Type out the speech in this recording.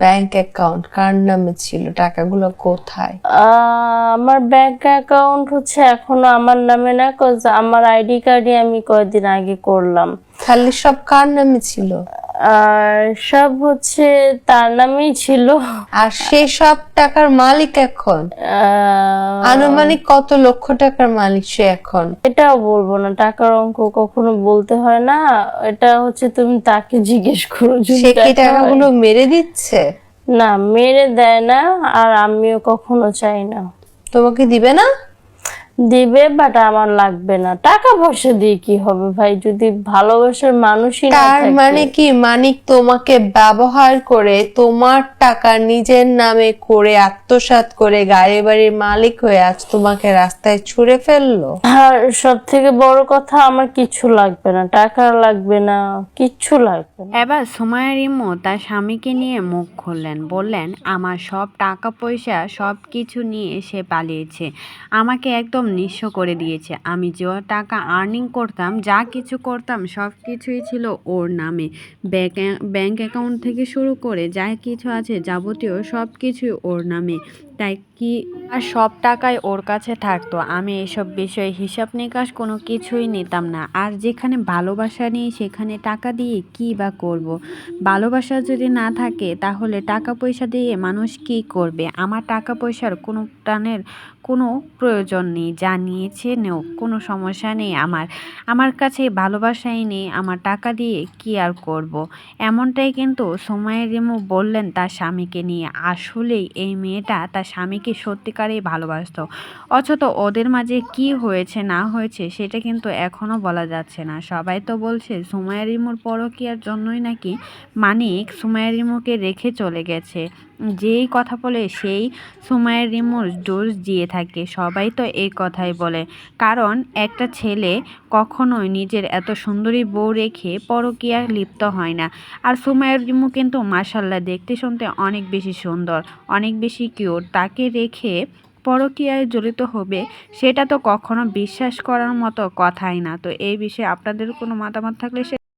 Bank account কার নামে ছিল টাকাগুলো কোথায়? আহ, আমার ব্যাংক অ্যাকাউন্ট হচ্ছে এখনও আমার নামে না কজ আমার আইডি কার্ডই আমি কয়েকদিন আগে করলাম। খালি সব কার নামে ছিল? আর সব হচ্ছে তার নামেই ছিল। আর সেই সব টাকার মালিক এখন? আনুমানিক কত লক্ষ টাকার মালিক সে এখন? এটাও বলব না টাকার অঙ্ক কখনো বলতে হয় না। এটা হচ্ছে তুমি তাকে জিজ্ঞেস করো সে কি টাকাগুলো মেরে দিচ্ছে? না মেরে দেয় না আর আমিও কখনো চাই না। তোমাকে দিবে না? দিবে বাট আমার লাগবে না। টাকা পয়সা দিয়ে কি হবে ভাই? যদি ভালোবাসার মানুষই না তার মানে কি মানিক তোমাকে ব্যবহার করে তোমার টাকা নিজের নামে করে আত্মসাৎ করে গাড়ি বাড়ির মালিক হয়ে আজ তোমাকে রাস্তায় ছুঁড়ে ফেলল? আর সব থেকে বড় কথা আমার কিছু লাগবে না। টাকা লাগবে না কিচ্ছু লাগবে না। এবার সুমায়া রিমু তার স্বামীকে নিয়ে মুখ খুললেন। বললেন আমার সব টাকা পয়সা সব কিছু নিয়ে সে পালিয়েছে। আমাকে একদম নিঃস্ব করে দিয়েছে। আমি যে টাকা আর্নিং করতাম, যা কিছু করতাম, সব কিছুই ছিল ওর নামে। ব্যাঙ্ক ব্যাঙ্ক অ্যাকাউন্ট থেকে শুরু করে যা কিছু আছে যাবতীয় সব কিছুই ওর নামে। তাই কি আর সব টাকাই ওর কাছে থাকতো। আমি এসব বিষয়ে হিসাব নিকাশ কোনো কিছুই নিতাম না। আর যেখানে ভালোবাসা নেই, সেখানে টাকা দিয়ে কি বা করব। ভালোবাসা যদি না থাকে, তাহলে টাকা পয়সা দিয়ে মানুষ কি করবে? আমার টাকা পয়সার কোনো টানের কোনো প্রয়োজন নেই, যা নিয়েছে নেও, কোনো সমস্যা নেই আমার। আমার কাছে ভালোবাসাই নেই, আমার টাকা দিয়ে কি আর করব। এমনটাই কিন্তু সময়ের রিমু বললেন তার স্বামীকে নিয়ে। আসলেই এই মেয়েটা তার স্বামীকে সত্যিকারেই ভালোবাসত। অথচ ওদের মাঝে কি হয়েছে, না হয়েছে, সেটা কিন্তু এখনও বলা যাচ্ছে না। সবাই তো বলছে সুমায়া রিমুর পরকিয়ার জন্যই নাকি মানিক সুমায়া রিমুকে রেখে চলে গেছে। যেই কথা বলে সেই সুমায়ের রিমুর ডোজ দিয়ে থাকে। সবাই তো এই কথাই বলে। কারণ একটা ছেলে কখনোই নিজের এত সুন্দরী বউ রেখে পরকীয়া লিপ্ত হয় না। আর সুমায়ের রিমু কিন্তু মাসাল্লাহ দেখতে শুনতে অনেক বেশি সুন্দর, অনেক বেশি কিউট। তাকে রেখে পরকীয়ায় জড়িত হবে, সেটা তো কখনো বিশ্বাস করার মতো কথাই না। তো এই বিষয়ে আপনাদের কোনো মতামত থাকলে সে